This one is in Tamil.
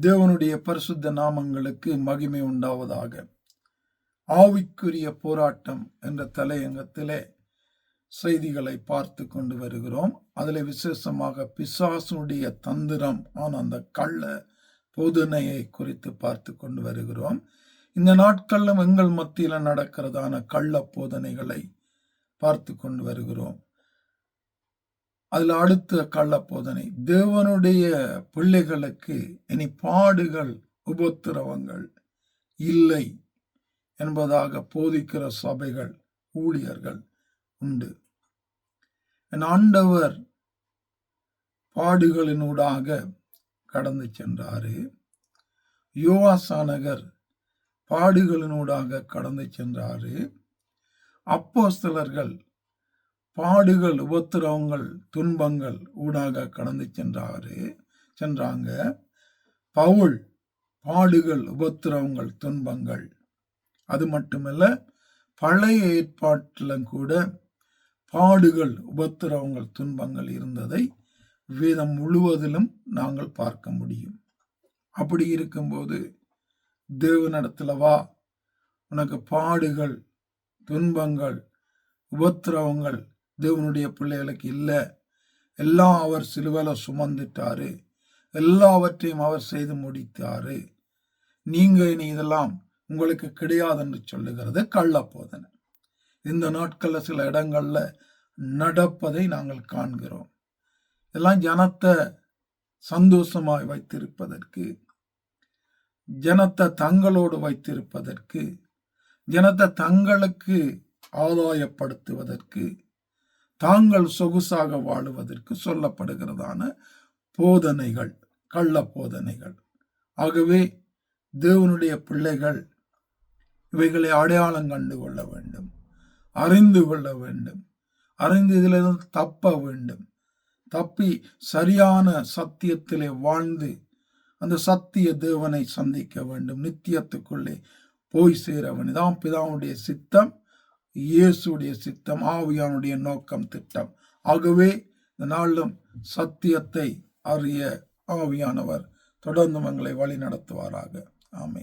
தேவனுடைய பரிசுத்த நாமங்களுக்கு மகிமை உண்டாவதாக. ஆவிக்குரிய போராட்டம் என்ற தலையங்கத்திலே செய்திகளை பார்த்து கொண்டு வருகிறோம். அதில் விசேஷமாக பிசாசுடைய தந்திரம் ஆன அந்த கள்ள போதனையை குறித்து பார்த்து கொண்டு வருகிறோம். இந்த நாட்களிலும் எங்கள் மத்தியில் நடக்கிறதான கள்ள போதனைகளை பார்த்து கொண்டு வருகிறோம். அதில் அடுத்த கள்ளப்போதனை தேவனுடைய பிள்ளைகளுக்கு இனி பாடுகள் உபத்திரவங்கள் இல்லை என்பதாக போதிக்கிற சபைகள் ஊழியர்கள் உண்டு. என் ஆண்டவர் பாடுகளினூடாக கடந்து சென்றாரு. யுவாசானகர் பாடுகளினூடாக கடந்து சென்றாரு. அப்போஸ்தலர்கள் பாடுகள் உபத்திரவங்கள் துன்பங்கள் ஊடாக கடந்து சென்றாரு சென்றாங்க. பவுல் பாடுகள் உபத்திரவங்கள் துன்பங்கள். அது மட்டுமல்ல பழைய ஏற்பாட்டிலும் கூட பாடுகள் உபத்திரவங்கள் துன்பங்கள் இருந்ததை வேதம் முழுவதிலும் நாங்கள் பார்க்க முடியும். அப்படி இருக்கும்போது தேவனிடத்துல வா உனக்கு பாடுகள் துன்பங்கள் உபத்திரவங்கள் தேவனுடைய பிள்ளைகளுக்கு இல்லை. எல்லாம் அவர் சிலுவையில் சுமந்துட்டாரு. எல்லாவற்றையும் அவர் செய்து முடித்தாரு. நீங்க இனி இதெல்லாம் உங்களுக்கு கிடையாது என்று சொல்லுகிறது கள்ளப்போதனை இந்த நாட்களில் சில இடங்கள்ல நடப்பதை நாங்கள் காண்கிறோம். இதெல்லாம் ஜனத்தை சந்தோஷமாய் வைத்திருப்பதற்கு ஜனத்தை தங்களோடு வைத்திருப்பதற்கு ஜனத்தை தங்களுக்கு ஆதாயப்படுத்துவதற்கு தாங்கள் சொகுசாக வாழுவதற்கு சொல்லப்படுகிறதான போதனைகள் கள்ள போதனைகள். ஆகவே தேவனுடைய பிள்ளைகள் இவைகளை அடையாளம் கண்டு கொள்ள வேண்டும் அறிந்து கொள்ள வேண்டும் அறிந்து இதிலிருந்து தப்ப வேண்டும். தப்பி சரியான சத்தியத்திலே வாழ்ந்து அந்த சத்திய தேவனை சந்திக்க வேண்டும். நித்தியத்துக்குள்ளே போய் சேரவன் இதான் பிதாவுடைய சித்தம். இயேசுடைய சித்தம் ஆவியானுடைய நோக்கம் திட்டம். ஆகவே இந்த நாளிலும் சத்தியத்தை அறிய ஆவியானவர் தொடர்ந்து எங்களை வழி நடத்துவாராக ஆமே